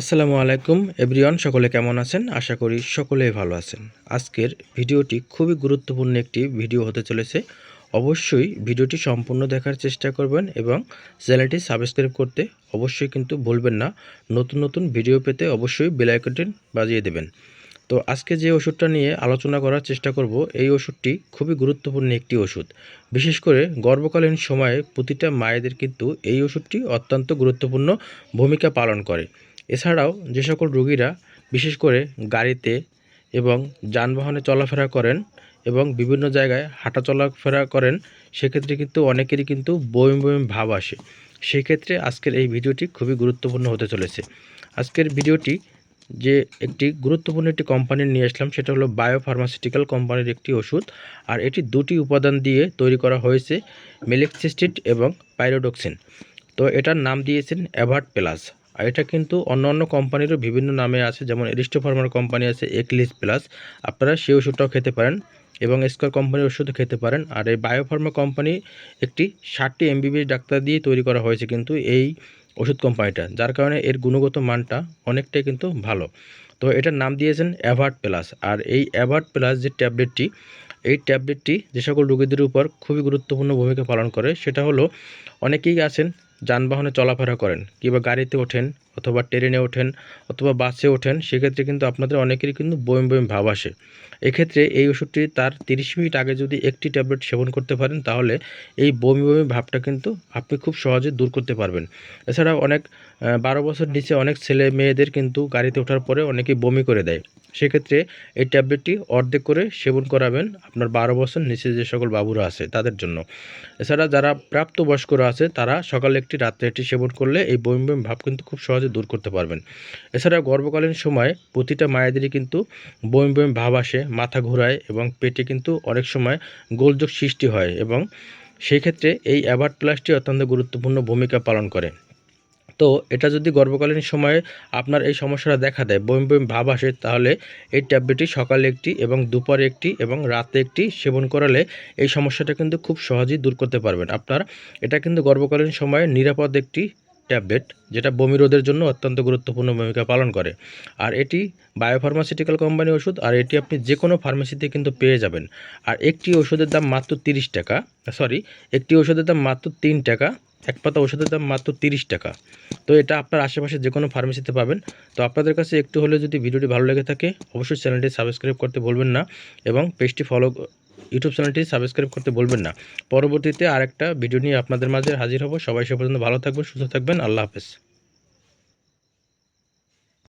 আসসালামু আলাইকুম, এভরিওয়ান, সকলে কেমন আছেন? আশা করি সকলেই ভালো আছেন। আজকের ভিডিওটি খুবই গুরুত্বপূর্ণ একটি ভিডিও হতে চলেছে। অবশ্যই ভিডিওটি সম্পূর্ণ দেখার চেষ্টা করবেন এবং চ্যানেলটি সাবস্ক্রাইব করতে অবশ্যই কিন্তু ভুলবেন না। নতুন নতুন ভিডিও পেতে অবশ্যই বেল বাজিয়ে দেবেন। তো আজকে যে ওষুধটা নিয়ে আলোচনা করার চেষ্টা করব, এই ওষুধটি খুবই গুরুত্বপূর্ণ একটি ওষুধ। বিশেষ করে গর্ভকালীন সময়ে প্রতিটা মায়েদের কিন্তু এই ওষুধটি অত্যন্ত গুরুত্বপূর্ণ ভূমিকা পালন করে। এছাড়াও যে সকল রোগীরা বিশেষ করে গাড়িতে এবং যানবাহনে চলাফেরা করেন এবং বিভিন্ন জায়গায় হাঁটা চলাফেরা করেন, সেক্ষেত্রে কিন্তু অনেকেরই কিন্তু বমি বমি ভাব আসে। সেক্ষেত্রে আজকের এই ভিডিওটি খুবই গুরুত্বপূর্ণ হতে চলেছে। আজকের ভিডিওটি যে একটি গুরুত্বপূর্ণ একটি কোম্পানির নিয়ে আসলাম, সেটা হলো বায়ো ফার্মাসিউটিক্যাল কোম্পানির একটি ওষুধ। আর এটি দুটি উপাদান দিয়ে তৈরি করা হয়েছে, মেলেক্সিস্টিড এবং পাইরোডক্সিন তো এটার নাম দিয়েছেন অ্যাভার্ট প্লাস আর এটা কিন্তু অন্য অন্য কোম্পানিরও বিভিন্ন নামে আছে, যেমন এরিস্টো ফার্মার কোম্পানি আছে একলিস প্লাস আপনারা সেই ওষুধটাও খেতে পারেন এবং স্কোয়ার কোম্পানির ওষুধও খেতে পারেন। আর এই বায়োফার্মা কোম্পানি একটি ষাটটি এমবিবিএস ডাক্তার দিয়ে তৈরি করা হয়েছে কিন্তু এই ওষুধ কোম্পানিটা, যার কারণে এর গুণগত মানটা অনেকটাই কিন্তু ভালো। তো এটার নাম দিয়েছেন অ্যাভার্ট প্লাস আর এই অ্যাভার্ট প্লাস যে ট্যাবলেটটি, এই ট্যাবলেটটি যে সকল রোগীদের উপর খুবই গুরুত্বপূর্ণ ভূমিকা পালন করে, সেটা হলো অনেকেই আছেন যানবাহনে চলাফেরা করেন, কিংবা গাড়িতে ওঠেন অথবা ট্রেনে ওঠেন অথবা বাসে ওঠেন, সেক্ষেত্রে কিন্তু আপনাদের অনেকেরই কিন্তু বমি বমি ভাব আসে। এক্ষেত্রে এই ওষুধটি তার তিরিশ মিনিট আগে যদি একটি ট্যাবলেট সেবন করতে পারেন, তাহলে এই বমি বমি ভাবটা কিন্তু আপনি খুব সহজে দূর করতে পারবেন। এছাড়া অনেক বারো বছর নিচে অনেক ছেলে মেয়েদের কিন্তু গাড়িতে ওঠার পরে অনেকেই বমি করে দেয়। সেক্ষেত্রে এই ট্যাবলেটটি অর্ধেক করে সেবন করাবেন। আপনার বারো বছর নিচে যে সকল বাবুরা আছে তাদের জন্য। এছাড়া যারা প্রাপ্তবয়স্করা আছে, তারা সকালে একটি, রাত্রে একটি সেবন করলে এই বমি বমি ভাব কিন্তু খুব সহজে দূর করতে পারবেন। এছাড়া গর্ভকালীন সময় প্রতিটা মায়েদেরই কিন্তু বমি বমি ভাব আসে, মাথা ঘোরায় এবং পেটে কিন্তু অনেক সময় গোলযোগ সৃষ্টি হয় এবং সেই ক্ষেত্রে এই অ্যাভার্ট প্লাসটি অত্যন্ত গুরুত্বপূর্ণ ভূমিকা পালন করে। তো এটা যদি গর্ভকালীন সময়ে আপনার এই সমস্যাটা দেখা দেয়, বমি বমি ভাব আসে, তাহলে এই ট্যাবলেটটি সকালে একটি এবং দুপুরে একটি এবং রাতে একটি সেবন করালে এই সমস্যাটা কিন্তু খুব সহজেই দূর করতে পারবেন। আপনার এটা কিন্তু গর্ভকালীন সময়ে নিরাপদ একটি ট্যাবলেট, যেটা বমি রোধের জন্য অত্যন্ত গুরুত্বপূর্ণ ভূমিকা পালন করে। আর এটি বায়োফার্মাসিউটিক্যাল কোম্পানি ওষুধ, আর এটি আপনি যে কোনো ফার্মেসিতে কিন্তু পেয়ে যাবেন। আর একটি ওষুধের দাম মাত্র তিরিশ টাকা, সরি, একটি ওষুধের দাম মাত্র তিন টাকা এক পাতা ওষুধের দাম মাত্র তিরিশ টাকা। তো এটা আপনার আশেপাশে যে কোনো ফার্মেসিতে পাবেন। তো আপনাদের কাছে একটু হলে যদি ভিডিওটি ভালো লেগে থাকে, অবশ্যই চ্যানেলটি সাবস্ক্রাইব করতে বলবেন না এবং পেজটি ফলো, ইউটিউব চ্যানেলটি সাবস্ক্রাইব করতে বলবেন না। পরবর্তীতে আরেকটা ভিডিও নিয়ে আপনাদের মাঝে হাজির হব। সবাই সে পর্যন্ত ভালো থাকবেন, সুস্থ থাকবেন। আল্লাহ হাফেজ।